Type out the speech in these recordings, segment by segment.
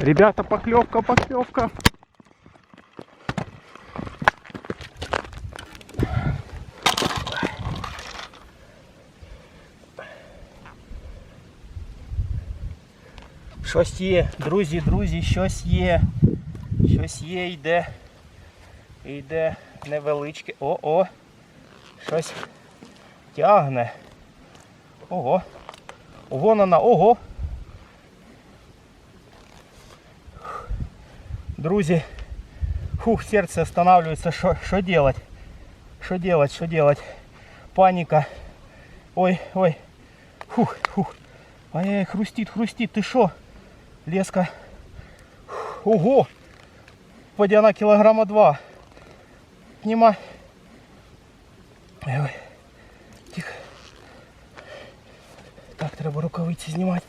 Ребята, поклевка, поклевка. Щось є, друзі, друзі, щось є. Щось є, йде. Йде невеличке. О-о. Щось тягне. Ого. Ого, на, ого. Друзі, фух, серце останавливается. Що, що делать? Що делать, що делать? Паніка. Ой, ой. Фух, фух. Ай-яй, хрустит, хрустит. Ти що? Леска. Ого! Поди она килограмма два. Снимай. Ой, ой. Тихо. Так, треба рукавиці знімати.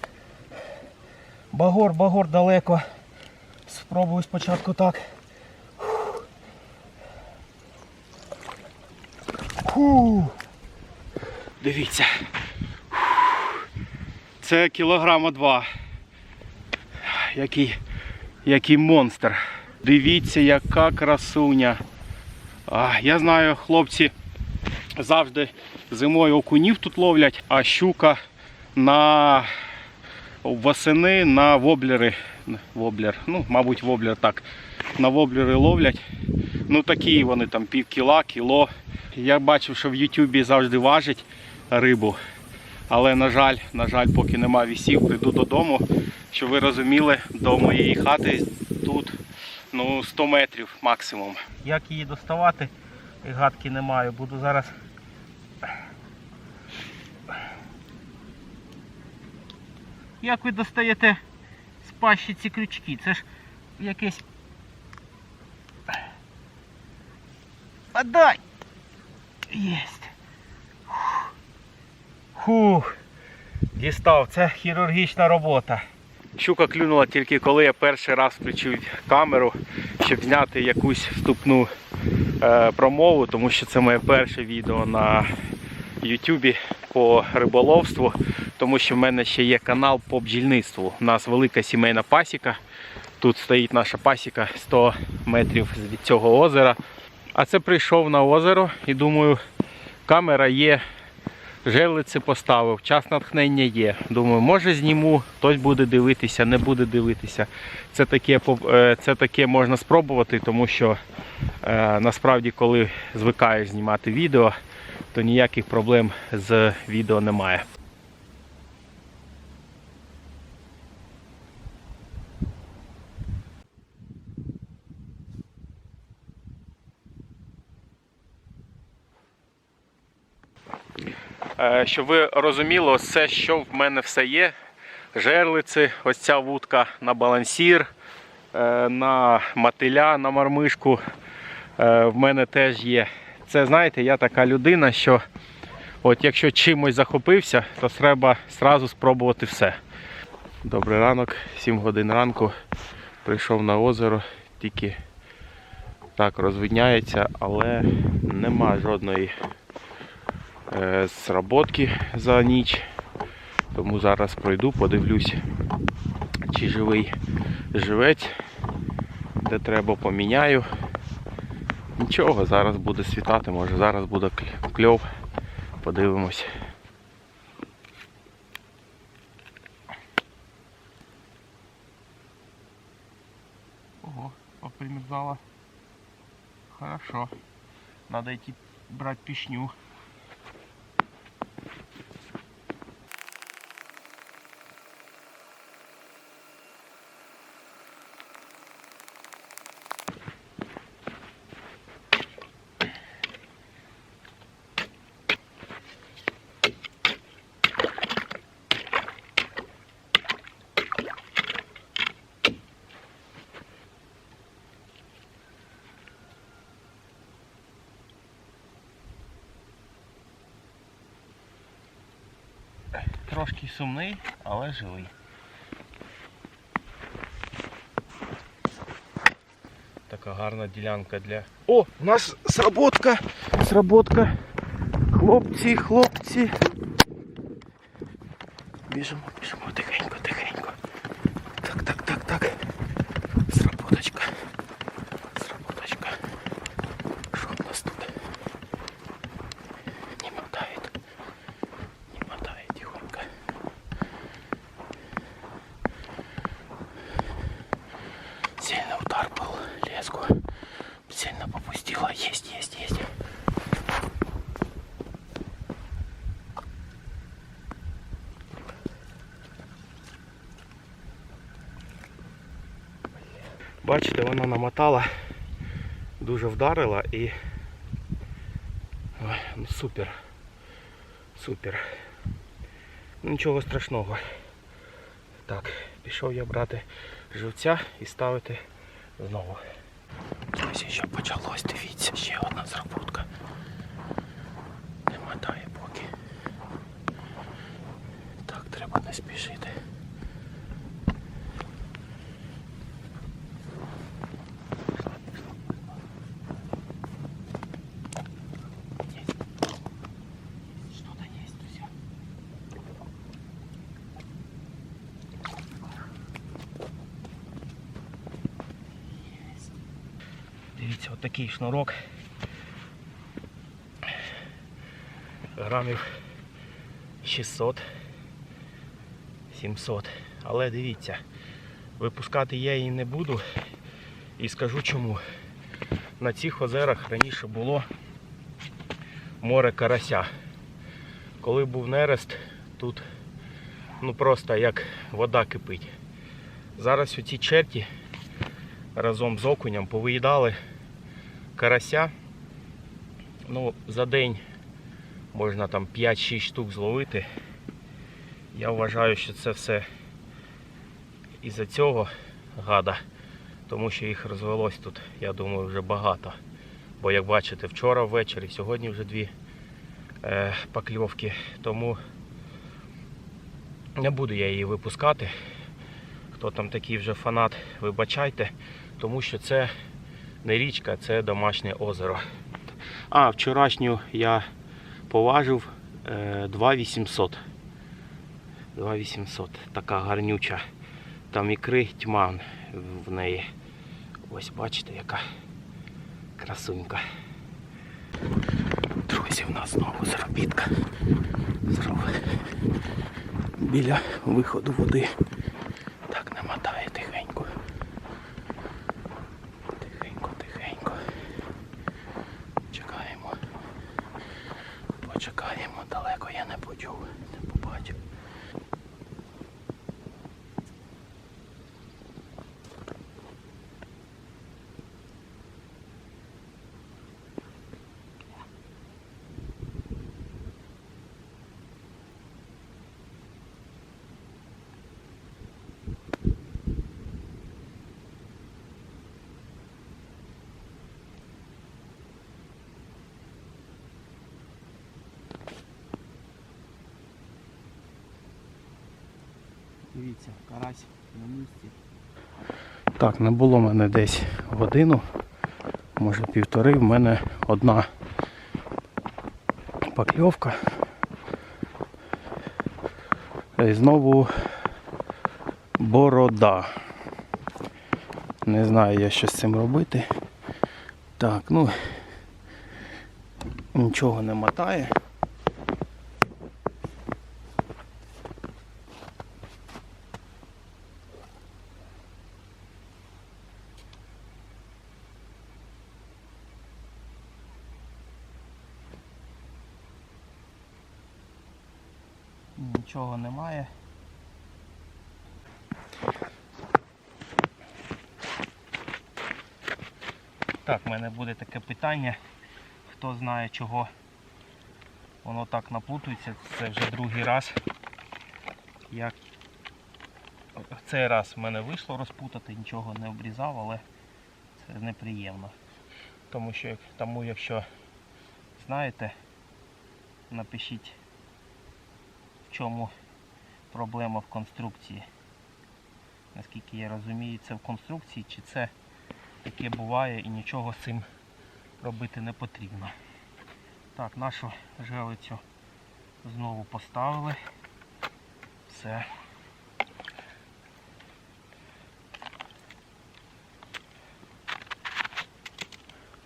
Багор, багор далеко. Спробую спочатку так. Фу. Дивіться. Це кілограма два. Який, який монстр. Дивіться, яка красуня. А, я знаю, хлопці завжди зимою окунів тут ловлять, а щука на восени на воблери. Воблер, ну, мабуть, воблер так. На воблери ловлять. Ну такі вони там пів кіла, кіло. Я бачив, що в Ютубі завжди важать рибу. Але на жаль, на жаль, поки нема вісів, прийду додому. Щоб ви розуміли, до моєї хати тут ну, 100 метрів максимум. Як її доставати, гадки не маю. Буду зараз. Як ви достаєте пащі ці крючки? Це ж якесь. Подай! Єсть. Фух. Дістав, це хірургічна робота. Щука клюнула тільки коли я перший раз включив камеру, щоб зняти якусь вступну е, промову, тому що це моє перше відео на Ютубі по риболовству, тому що в мене ще є канал по бджільництву. У нас велика сімейна пасіка. Тут стоїть наша пасіка 100 метрів від цього озера. А це прийшов на озеро і думаю, камера є. Жерлиці поставив, час натхнення є. Думаю, може зніму, хтось буде дивитися, не буде дивитися. Це таке, е, це таке можна спробувати, тому що е, насправді, коли звикаєш знімати відео, то ніяких проблем з відео немає. Е, Щоб ви розуміли, це, що в мене все є. Жерлиці, ось ця вудка на балансір, е, на мотиля, на мармишку. е, В мене теж є. Це знаєте, я така людина, що от якщо чимось захопився, то треба одразу спробувати все. Добрий ранок, 7 годин ранку. Прийшов на озеро, тільки так розвидняється, але нема жодної е, зработки за ніч. Тому зараз пройду, подивлюсь, чи живий живець, де треба поміняю. Нічого, зараз буде світати, може зараз буде кль- кльов. Подивимось. Ого, попримерзала. Хорошо. Надо идти брать пішню. Трошки сумний, але живий. Така гарна ділянка для. О, у нас сработка! Сработка. Хлопці, хлопці. Біжимо, Бачите, вона намотала, дуже вдарила і Ой, ну супер. Супер. Нічого страшного. Так, пішов я брати живця і ставити знову. Ось ще почалось, дивіться, ще одна зробутка. Не мотає поки. Так, треба не спішити. Отакий шнурок. Грамів 600. 700. Але дивіться, випускати я її не буду. І скажу чому. На цих озерах раніше було море карася. Коли був нерест, тут ну просто як вода кипить. Зараз оці черті разом з окунем повиїдали карася. Ну, за день можна там 5-6 штук зловити. Я вважаю, що це все із-за цього гада, тому що їх розвелось тут, я думаю, вже багато. Бо як бачите, вчора ввечері, сьогодні вже дві е, покльовки, тому не буду я її випускати. Хто там такий вже фанат, вибачайте, тому що це не річка, це домашнє озеро. А, вчорашню я поважив е, 2800. 2800. Така гарнюча. Там ікри тьма в неї. Ось бачите, яка красунька. Друзі, в нас знову заробітка. Зробили біля виходу води. Так не Joe. Дивіться, карась на місці. Так, не було мене десь годину, може півтори. В мене одна покльовка. І знову борода. Не знаю я що з цим робити. Так, ну нічого не мотає. Нічого немає. Так, в мене буде питання. Хто знає чого воно так наплутується, це вже другий раз. Як цей раз в мене вийшло розпутати, нічого не обрізав, але це неприємно. Тому що тому якщо знаєте, напишіть в чому проблема в конструкції. Наскільки я розумію, це в конструкції, чи це таке буває і нічого з цим робити не потрібно. Так, нашу желицю знову поставили. Все.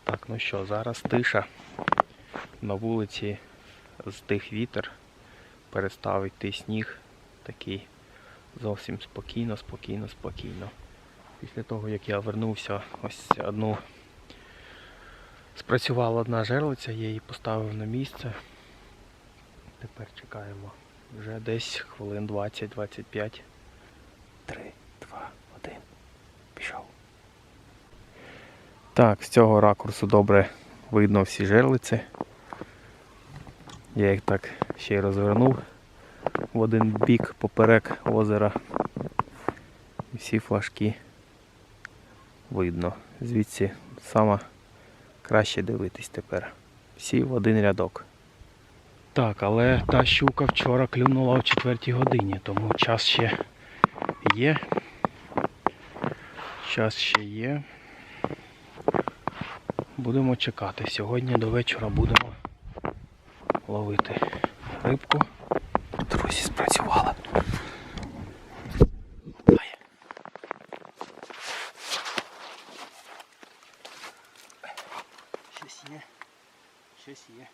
Так, ну що, зараз тиша. На вулиці стих вітер перестав йти сніг такий зовсім спокійно, спокійно, спокійно. Після того, як я вернувся, ось одну спрацювала одна жерлиця, я її поставив на місце. Тепер чекаємо. Вже десь хвилин 20-25. 3, 2, 1. Пішов. Так, з цього ракурсу добре видно всі жерлиці. Я їх так ще й розвернув в один бік поперек озера. І всі флажки видно. Звідси саме краще дивитись тепер. Всі в один рядок. Так, але та щука вчора клюнула о 4 годині, тому час ще є. Час ще є. Будемо чекати. Сьогодні до вечора будемо ловити рибку. Друзі, спрацювала. Ай. Щось є. Щось є.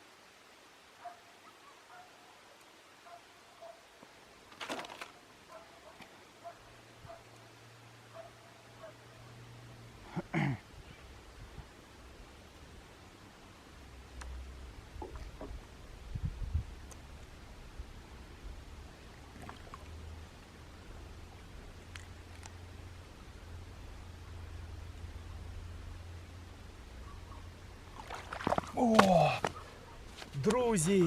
О, друзі.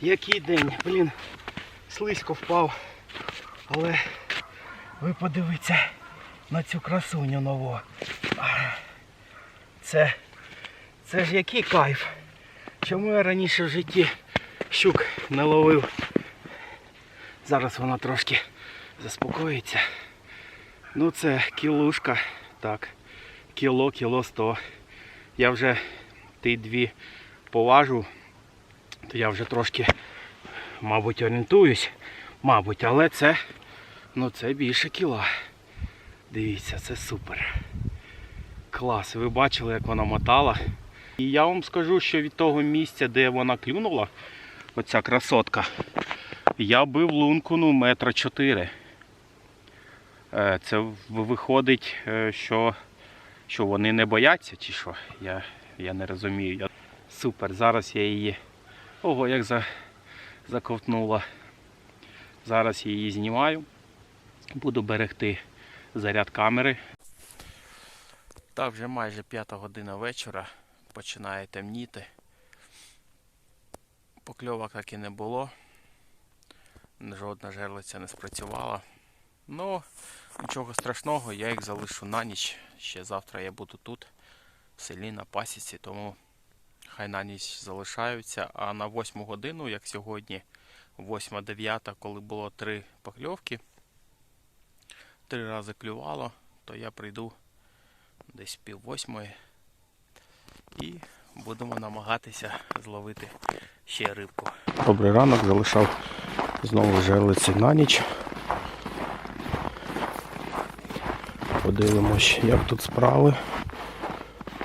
Який день, блін, слизько впав. Але ви подивіться на цю красуню нову. Це, це ж який кайф. Чому я раніше в житті щук не ловив? Зараз вона трошки заспокоїться. Ну це кілушка, так кіло, кіло сто. Я вже ті дві поважу, то я вже трошки, мабуть, орієнтуюсь, мабуть, але це, ну це більше кіла. Дивіться, це супер. Клас, ви бачили, як вона мотала. І я вам скажу, що від того місця, де вона клюнула, оця красотка, я бив лунку ну, метра чотири. Е, Це виходить, е, що що вони не бояться чи що? Я, я не розумію. Я... Супер, зараз я її. Ого, як за... заковтнула. Зараз я її знімаю. Буду берегти заряд камери. Так, вже майже п'ята година вечора. Починає темніти. Покльовок так і не було. Жодна жерлиця не спрацювала. Ну, нічого страшного, я їх залишу на ніч. Ще завтра я буду тут, в селі на пасіці, тому хай на ніч залишаються. А на 8 годину, як сьогодні, 8-9, коли було три покльовки, три рази клювало, то я прийду десь пів восьмої і будемо намагатися зловити ще рибку. Добрий ранок, залишав знову жерлиці на ніч. Подивимось, як тут справи.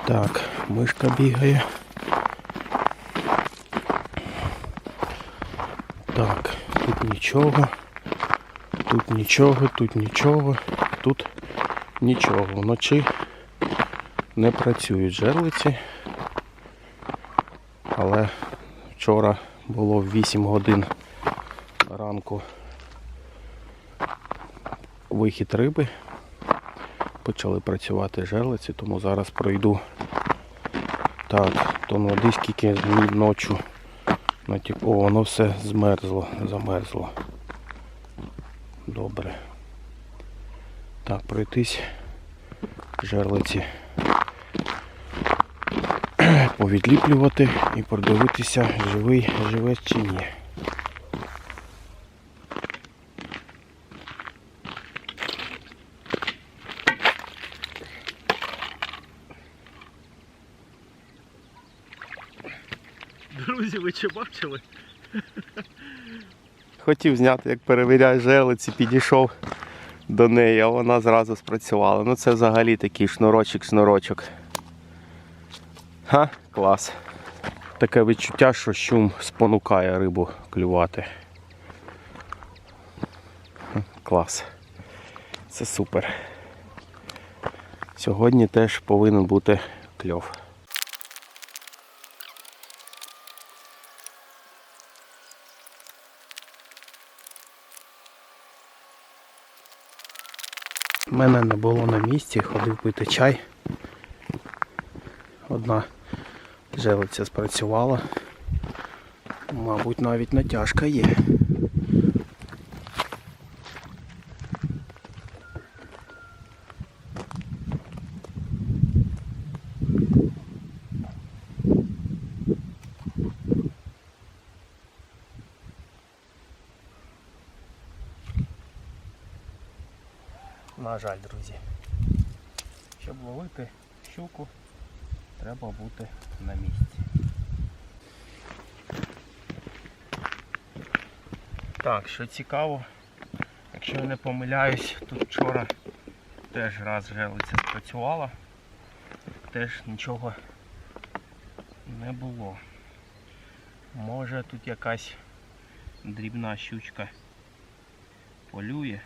Так, мишка бігає. Так, тут нічого. Тут нічого, тут нічого, тут нічого. Вночі не працюють жерлиці. Але вчора було 8 годин ранку вихід риби почали працювати жерлиці, тому зараз пройду так, тон води скільки ночі. Натік... О, воно все змерзло, замерзло. Добре. Так, пройтись жерлиці повідліплювати і продивитися, живий, живе чи ні. Друзі, ви чи бачили? Хотів зняти, як перевіряє жерлиці, підійшов до неї, а вона зразу спрацювала. Ну це взагалі такий шнурочок-шнурочок. Ха, клас. Таке відчуття, що щум спонукає рибу клювати. Клас. Це супер. Сьогодні теж повинен бути кльов. Мене не було на місці, ходив пити чай. Одна желиця спрацювала. Мабуть, навіть натяжка є. На жаль, друзі. Щоб ловити щуку, треба бути на місці. Так, що цікаво, якщо я не помиляюсь, тут вчора теж раз желиця спрацювала, теж нічого не було. Може тут якась дрібна щучка полює.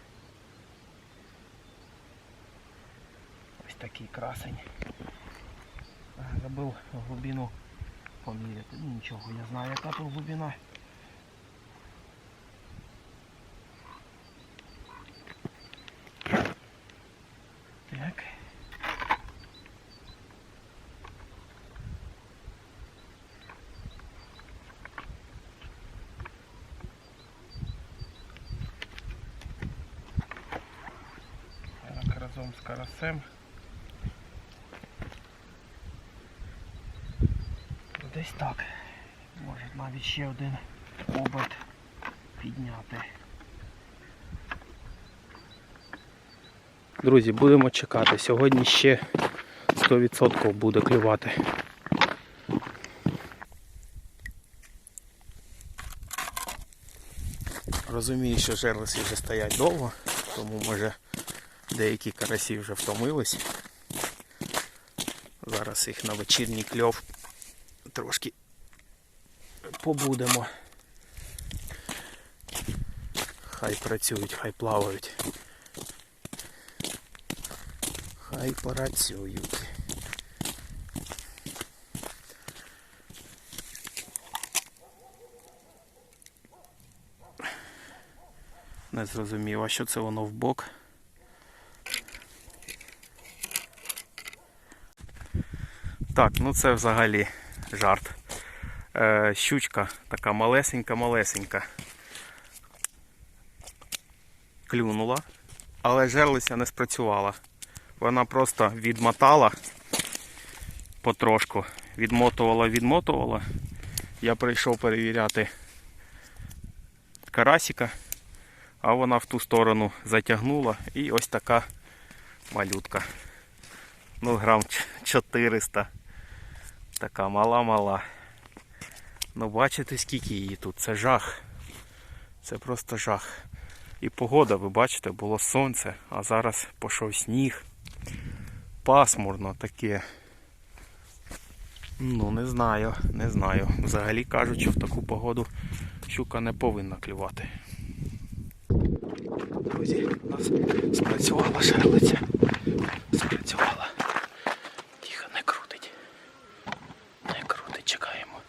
Такий красень. Забив глибину поміряти. Ну нічого, я знаю, яка тут глибина. Так. Так, разом з карасем. Десь так. Може навіть ще один оберт підняти. Друзі, будемо чекати. Сьогодні ще 100% буде клювати. Розумію, що жерлиці вже стоять довго, тому може деякі карасі вже втомились. Зараз їх на вечірній кльов трошки побудемо. Хай працюють, хай плавають. Хай працюють. Не зрозумів, а що це воно в бок? Так, ну це взагалі жарт. Е, щучка така малесенька-малесенька. Клюнула, але жерлиця не спрацювала. Вона просто відмотала потрошку, відмотувала, відмотувала. Я прийшов перевіряти карасика, а вона в ту сторону затягнула і ось така малютка. Ну, грам 400. Така мала-мала. Ну бачите скільки її тут. Це жах. Це просто жах. І погода, ви бачите, було сонце, а зараз пішов сніг. Пасмурно таке. Ну, не знаю, не знаю. Взагалі кажуть, що в таку погоду щука не повинна клювати. Друзі, у нас спрацювала шерлиця. Спрацювала. Тихо, не крутить. Не крутить, чекаємо.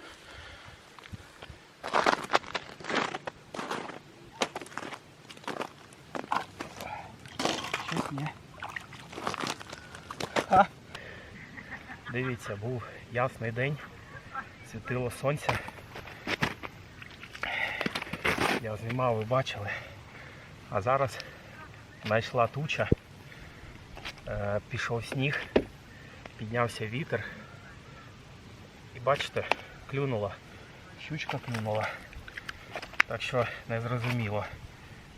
Щось є. Ха. Дивіться, був ясний день, світило сонце. Я знімав, ви бачили. А зараз знайшла туча, е, пішов сніг, піднявся вітер. І бачите, клюнула. Щучка клюнула. Так що не зрозуміло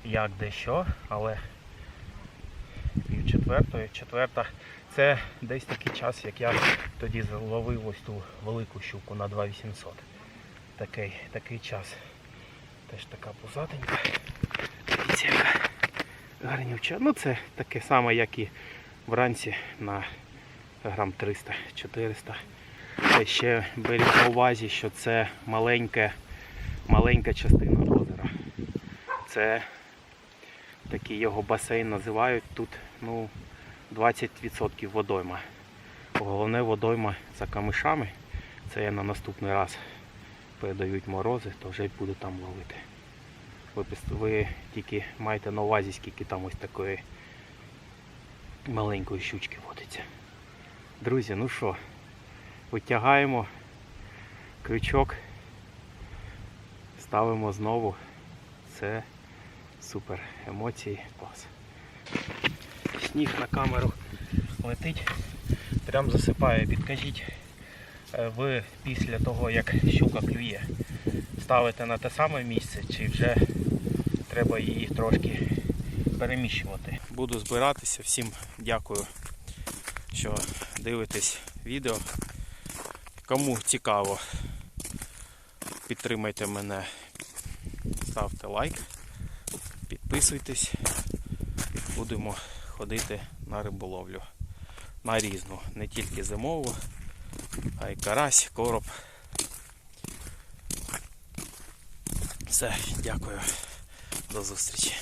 як де що, але пів четвертої, четверта. Це десь такий час, як я тоді зловив ось ту велику щуку на 2800. Такий, такий час. Теж така пузатенька. Дивіться, яка гарнюча. Ну це таке саме, як і вранці на грам 300-400. Та ще беріть на увазі, що це маленька, маленька частина озера. Це такий його басейн називають тут ну, 20% водойма. Головне водойма за камишами. Це я на наступний раз передають морози, то вже й буду там ловити. Ви, ви тільки маєте на увазі, скільки там ось такої маленької щучки водиться. Друзі, ну що, витягаємо крючок, ставимо знову. Це супер емоції, клас. Сніг на камеру летить, прям засипає. Підкажіть, е, ви після того, як щука клює, ставите на те саме місце, чи вже треба її трошки переміщувати? Буду збиратися. Всім дякую, що дивитесь відео. Кому цікаво, підтримайте мене, ставте лайк, підписуйтесь. Будемо ходити на риболовлю. На різну, не тільки зимову, а й карась, короб. Все, дякую. До зустрічі.